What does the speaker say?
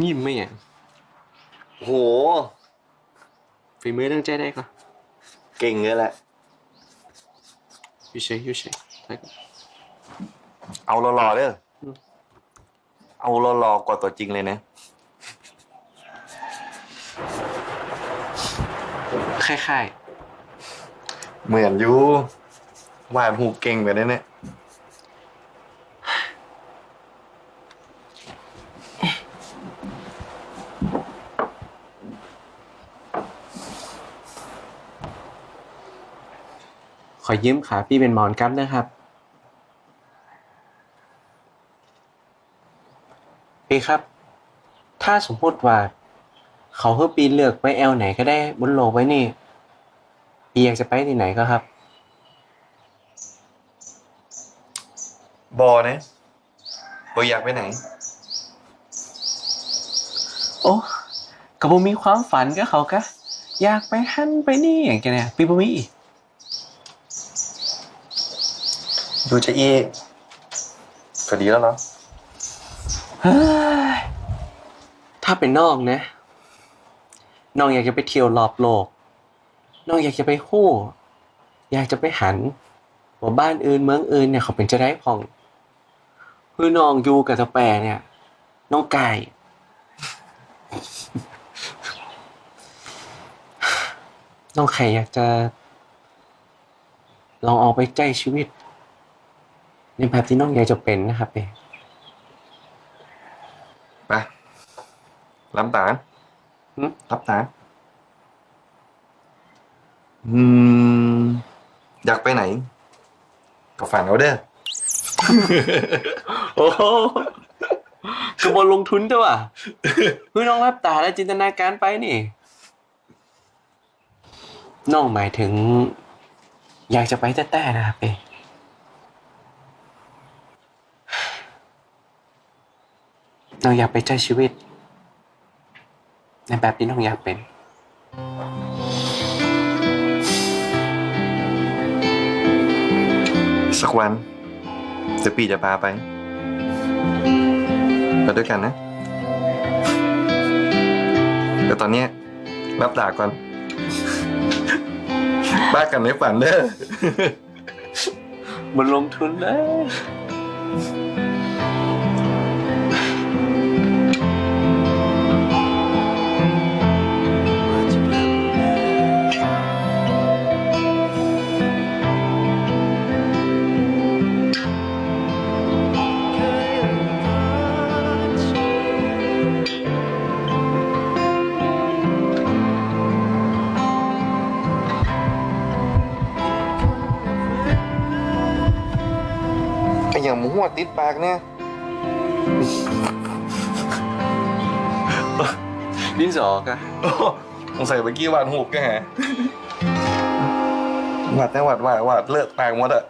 นิ่มไหมอะโห ฝีมือตั้งใจได้ก็เก่งเลยแหละยู่เช่ยู่เฉยได้เอาหล่อๆเด้ออเอาหล่อๆกว่าตัวจริงเลยนะ คล้ายๆ เหมือนอยู่วาดหูเก่งแบบนี้เนี่ย ขอยืมขาพี่เป็นหมอนกั๊บนะครับ พี่ครับ ถ้าสมมติว่า เขาเพื่อปีเลือกไปแอลไหนก็ได้บนโลกไว้นี่พี่อยากจะไปที่ไหนก็ครับ บอนะบออยากไปไหน โอ้ก็บ่มีความฝันก็เขากะอยากไปหันไปนี่อย่างเงี้ยเนี่ยพี่บ่มี ดูจะอีก็ดีแล้วเนาะเฮ้ยถ้าเป็นน้องนะ น้องอยากจะไปเที่ยวรอบโลก น้องอยากจะไปฮู้ อยากจะไปหันว่าบ้านอื่นเมืองอื่นเนี่ยเขาเป็นจะได้พองคือน้องอยู่กับตะแปรเนี่ย น้องไก่น้องไข่อยากจะ ลองออกไปใจชีวิต ในแบบที่น้องอยากจะเป็นนะครับเองไปรับตาหึรับตาอืม อยากไปไหน ก็ฝันเอาเด้อ โอ้โหคือบอลลงทุนจ้ะว่ะเพื่อน้องรับตาและจินตนาการไปนี่น้องหมายถึง อยากจะไปแต่ๆนะครับเอง น้องอยากไปใช้ชีวิต ในแบบที่น้องอยากเป็น สักวันเดี๋ยวปีจะพาไปไปด้วยกันนะแต่ตอนเนี้ยรับตาก่อน บ้ากันในฝันเด้อ มันลงทุนเลย อ้อย่างหมูหัวติดปากเนี่ย ดินสอกะโอ้สงสัยเมื่อกี้วาดหูกแกฮะวาดแต่วาดวาดวาดเลิกปากหมดอะ